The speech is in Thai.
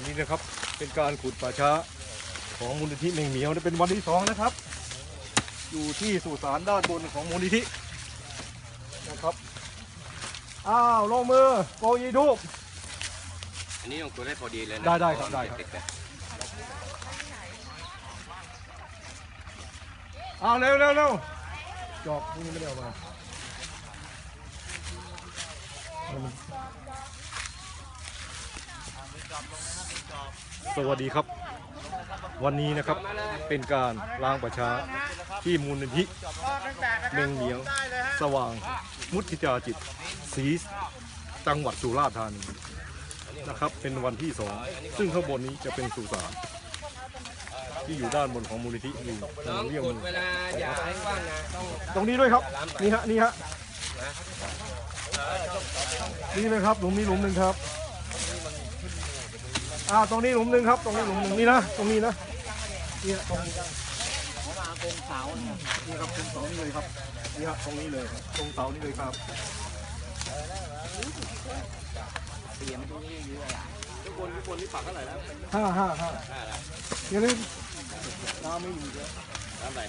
นี้นะครับเป็นการขุดป่าช้าของมูลนิธิเมงเหมียวเป็นวันที่สองนะครับ อยู่ที่สุสานด้านบนของมูลนิธินะครับอ้าวลงมือโปรยีทูบอันนี้ลงตัวได้พอดีเลยนะได้ได้ครับได้ครับติๆกันอ้าวเร็วเร็วเร็วจอบพวกนี้ไม่ได้เอามา สวัสดีครับ วันนี้นะครับเป็นการล้างประชาที่มูลนิธิเมงเหมียวสว่างมุทิตาจิตศรีจังหวัดสุราษฎร์ธานีนะครับ เป็นวันที่สองซึ่งข้างบนนี้จะเป็นสุสานที่อยู่ด้านบนของมูลนิธิอยู่ตรน้องเรียกมือเวลาอย่าให้กว้างนตรงนี้ด้วยครับนี่ฮะนี่ฮะนี่เลยครับหลุมนี้หลุมหนึ่งครับ อ่าตรงนี้หลุมหนึ่งครับ ตรงนี้หลุมหนึ่งนี่นะ ตรงนี้นะนี่ฮะตรงนี้นะนี่ครับตรงเสานี่เลยครับนี่ฮะตรงนี้เลยครับตรงเสานี่เลยครับเสียมตรงนี้เยอะทุกคนทุกคนที่ปักเท่าไหร่แล้วห้าห้าห้าแล้วอย่าลืมน้ำไม่มีเยอะทำไร